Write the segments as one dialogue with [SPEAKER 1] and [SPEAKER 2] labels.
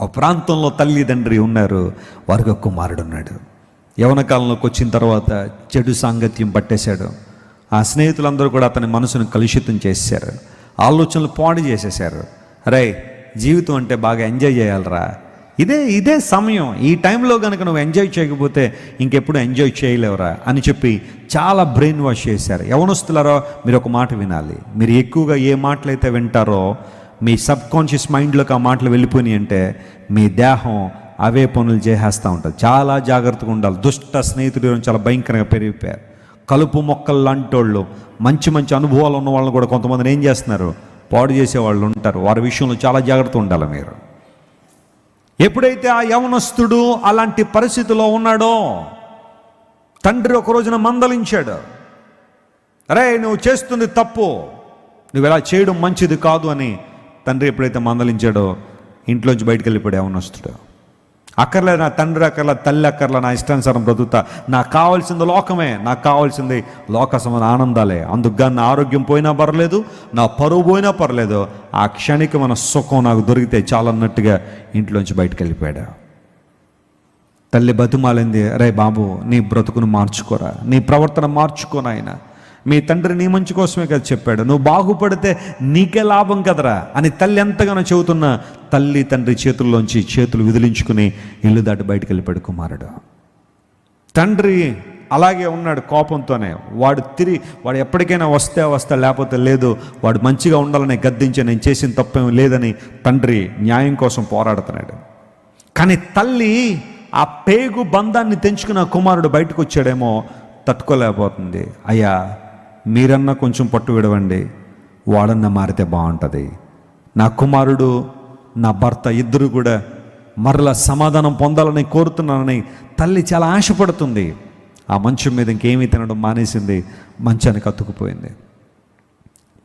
[SPEAKER 1] ఆ ప్రాంతంలో తల్లిదండ్రి ఉన్నారు వారికి కుమారుడు ఉన్నాడు. యవన కాలంలోకి వచ్చిన తర్వాత చెడు సాంగత్యం పట్టేశాడు. ఆ స్నేహితులందరూ కూడా అతని మనసును కలుషితం చేశారు ఆలోచనలు పాడు చేసేశారు. రే జీవితం అంటే బాగా ఎంజాయ్ చేయాలరా. ఇదే ఇదే సమయం. ఈ టైంలో కనుక నువ్వు ఎంజాయ్ చేయకపోతే ఇంకెప్పుడు ఎంజాయ్ చేయలేవురా అని చెప్పి చాలా బ్రెయిన్ వాష్ చేశారు. యవనస్తులారో మీరు ఒక మాట వినాలి. మీరు ఎక్కువగా ఏ మాటలైతే వింటారో మీ సబ్ కాన్షియస్ మైండ్లోకి ఆ మాటలు వెళ్ళిపోయినాయి అంటే మీ దేహం అవే పనులు చేసేస్తూ ఉంటుంది. చాలా జాగ్రత్తగా ఉండాలి. దుష్ట స్నేహితులు చాలా భయంకరంగా పెరిగిపోయారు. కలుపు మొక్కలు లాంటోళ్ళు మంచి మంచి అనుభవాలు ఉన్న వాళ్ళని కూడా కొంతమందిని ఏం చేస్తున్నారు? పాడు చేసే వాళ్ళు ఉంటారు. వారి విషయంలో చాలా జాగ్రత్త ఉండాలి మీరు. ఎప్పుడైతే ఆ యవనస్తుడు అలాంటి పరిస్థితిలో ఉన్నాడో తండ్రి ఒక రోజున మందలించాడు. రే నువ్వు చేస్తుంది తప్పు. నువ్వు ఇలా చేయడం మంచిది కాదు అని తండ్రి ఎప్పుడైతే మందలించాడో ఇంట్లోంచి బయటకు వెళ్ళిపోయాడు యవనస్తుడు అక్కర్లే నా తండ్రి అక్కర్ల తల్లి అక్కర్ల నా ఇష్టానుసారం బ్రతుకుతా. నాకు కావాల్సింది లోకమే నాకు కావాల్సింది లోక సమాన ఆనందాలే. అందుకు నా ఆరోగ్యం పోయినా పర్లేదు నా పరువు పోయినా పర్లేదు ఆ క్షణిక మన సుఖం నాకు దొరికితే చాలన్నట్టుగా ఇంట్లోంచి బయటకు వెళ్ళిపోయాడు తల్లి బతుమాలింది రే బాబు నీ బ్రతుకును మార్చుకోరా నీ ప్రవర్తన మార్చుకోనాయన మీ తండ్రి నీ మంచి కోసమే కదా చెప్పాడు. నువ్వు బాగుపడితే నీకే లాభం కదరా అని తల్లి ఎంతగానో చెబుతున్న తల్లి తండ్రి చేతుల్లోంచి చేతులు విదిలించుకుని ఇల్లు దాటి బయటకు వెళ్ళిపోయాడు కుమారుడు. తండ్రి అలాగే ఉన్నాడు కోపంతోనే. వాడు తిరిగి వాడు ఎప్పటికైనా వస్తే వస్తా లేకపోతే లేదు వాడు మంచిగా ఉండాలని గద్దించి నేను చేసిన తప్పేం లేదని తండ్రి న్యాయం కోసం పోరాడుతున్నాడు. కానీ తల్లి ఆ పేగు బంధాన్ని తెంచుకున్న కుమారుడు బయటకు వచ్చాడేమో తట్టుకోలేకపోతుంది. అయ్యా మీరన్నా కొంచెం పట్టు విడవండి. వాళ్ళన్న మారితే బాగుంటుంది. నా కుమారుడు నా భర్త ఇద్దరు కూడా మరలా సమాధానం పొందాలని కోరుతున్నానని తల్లి చాలా ఆశపడుతుంది. ఆ మంచం మీద ఇంకేమీ తినడం మానేసింది. మంచానికి అతుకుపోయింది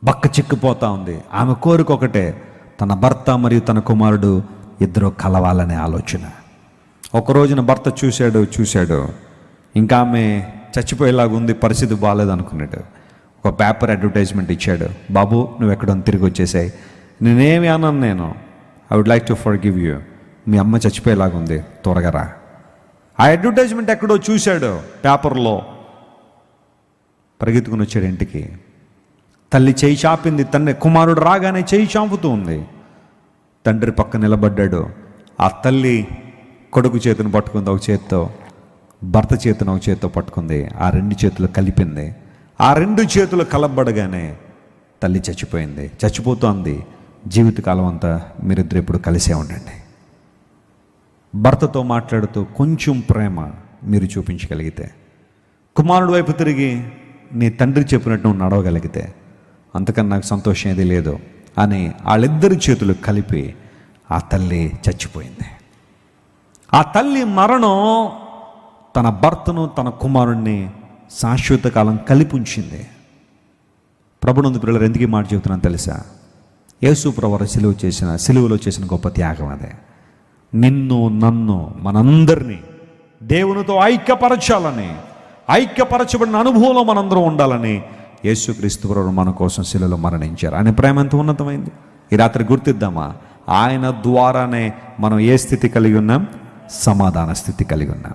[SPEAKER 1] బక్క చిక్కుపోతా ఉంది. ఆమె కోరిక ఒకటే తన భర్త మరియు తన కుమారుడు ఇద్దరు కలవాలనే ఆలోచన. ఒక రోజున భర్త చూశాడు చూశాడు. ఇంకా ఆమె చచ్చిపోయేలాగా ఉంది పరిస్థితి బాగాలేదనుకున్నాడు ఒక పేపర్ అడ్వర్టైజ్మెంట్ ఇచ్చాడు. బాబు నువ్వు ఎక్కడో తిరిగి వచ్చేసాయి. నేనేమి అన్నాను నేను. I would like to forgive you మీ అమ్మ చచ్చిపోయేలాగా ఉంది. త్వరగా రా. ఆ అడ్వర్టైజ్మెంట్ ఎక్కడో చూశాడు పేపర్లో. పరిగెత్తుకుని వచ్చాడు ఇంటికి. తల్లి చేయి చాపింది తండ్రి కుమారుడు రాగానే చేయి చాపుతూ ఉంది. తండ్రి పక్క నిలబడ్డాడు. ఆ తల్లి కొడుకు చేతిని పట్టుకుంది ఒక చేత్తో భర్త చేతిని ఒక చేత్తో పట్టుకుంది. ఆ రెండు చేతులు కలిపింది. ఆ రెండు చేతులు కలబడగానే తల్లి చచ్చిపోయింది. చచ్చిపోతోంది. జీవితకాలం అంతా మీరిద్దరు ఎప్పుడు కలిసే ఉండండి. భర్తతో మాట్లాడుతూ కొంచెం ప్రేమ మీరు చూపించగలిగితే కుమారుడు వైపు తిరిగి నీ తండ్రి చెప్పినట్టు నువ్వు నడవగలిగితే అంతకన్నా నాకు సంతోషం ఏది లేదు అని వాళ్ళిద్దరి చేతులు కలిపి ఆ తల్లి చచ్చిపోయింది. ఆ తల్లి మరణం తన భర్తను తన కుమారుణ్ణి శాశ్వత కాలం కలిపుంచింది. ప్రభునందు పిల్లలు ఎందుకు మాట చెబుతున్నాను తెలుసా? యేసు ప్రవర సిలువ చేసిన సిలువలో చేసిన గొప్ప త్యాగం అదే. నిన్ను నన్ను మనందరినీ దేవునితో ఐక్యపరచాలని ఐక్యపరచబడిన అనుభవంలో మనందరం ఉండాలని యేసుక్రీస్తు ప్రభు మన కోసం శిలలో మరణించారు. ఆయన ప్రేమ ఎంత ఉన్నతమైంది? ఈ రాత్రి గుర్తిద్దామా? ఆయన ద్వారానే మనం ఏ స్థితి కలిగి ఉన్నాం? సమాధాన స్థితి కలిగి ఉన్నాం.